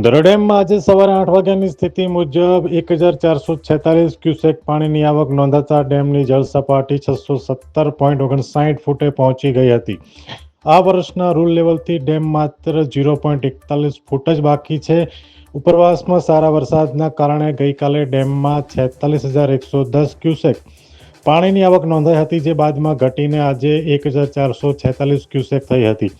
દરડેમમાં આજે સવારે આઠ વાગ્યાની સ્થિતિ મુજબ એક હજાર ચારસો છેતાલીસ ક્યુસેક પાણીની આવક નોંધાતા ડેમની જળ સપાટી છસો સત્તર પોઈન્ટ ઓગણસાઠ ફૂટે પહોંચી ગઈ હતી. આ વર્ષના રૂલ લેવલથી ડેમ માત્ર ઝીરો પોઈન્ટ એકતાલીસ ફૂટ જ બાકી છે. ઉપરવાસમાં સારા વરસાદના કારણે ગઈકાલે ડેમમાં છેતાલીસ હજાર એકસો દસ ક્યુસેક પાણીની આવક નોંધાઈ હતી, જે બાદમાં ઘટીને આજે એક હજાર ચારસો છેતાલીસ ક્યુસેક થઈ હતી.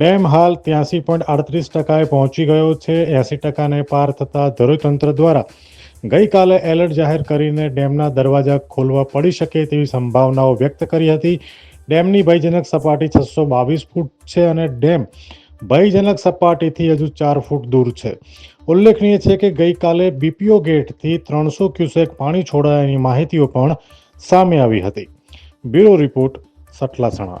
ડેમ હાલ ત્યાસી પોઈન્ટ આડત્રીસ ટકાએ પહોંચી ગયો છે. એંસી ટકાને પાર થતાં ધરોતંત્ર દ્વારા ગઈકાલે એલર્ટ જાહેર કરીને ડેમના દરવાજા ખોલવા પડી શકે તેવી સંભાવનાઓ વ્યક્ત કરી હતી. ડેમની ભયજનક સપાટી છસો બાવીસ ફૂટ છે અને ડેમ ભયજનક સપાટીથી હજુ ચાર ફૂટ દૂર છે. ઉલ્લેખનીય છે કે ગઈકાલે બીપીઓ ગેટથી ત્રણસો ક્યુસેક પાણી છોડાયાની માહિતીઓ પણ સામે આવી હતી. Bureau report Satlasana.